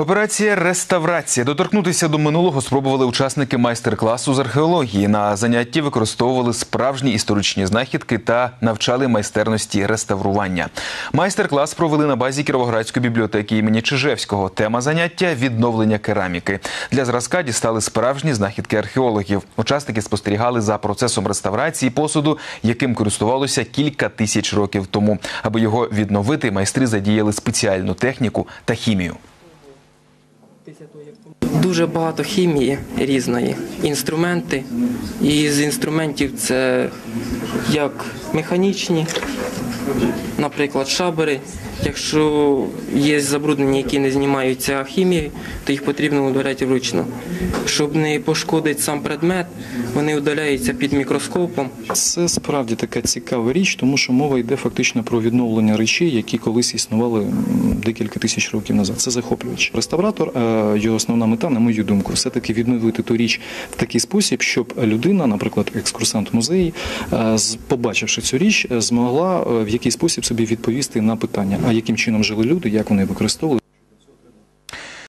Операція реставрація. Доторкнутися до минулого спробували учасники майстер-класу з археології. На занятті використовували справжні історичні знахідки та навчали майстерності реставрування. Майстер-клас провели на базі Кіровоградської бібліотеки імені Чижевського. Тема заняття відновлення кераміки. Для зразка дістали справжні знахідки археологів. Учасники спостерігали за процесом реставрації посуду, яким користувалося кілька тисяч років тому. Аби його відновити, майстри задіяли спеціальну техніку та хімію. Дуже багато хімії різної, інструменти. І з інструментів це як механічні, наприклад, шабери. Якщо є забруднення, які не знімаються хімією, то їх потрібно удаляти вручну. Щоб не пошкодити сам предмет, вони удаляються під мікроскопом. Це справді така цікава річ, тому що мова йде фактично про відновлення речей, які колись існували декілька тисяч років назад. Це захоплювач. Реставратор, е, його основна мета, на мою думку, все-таки відновити ту річ в такий спосіб, щоб людина, наприклад, екскурсант музеї, е, побачивши цю річ, е, змогла в який спосіб собі відповісти на питання, а яким чином жили люди, як вони використовували.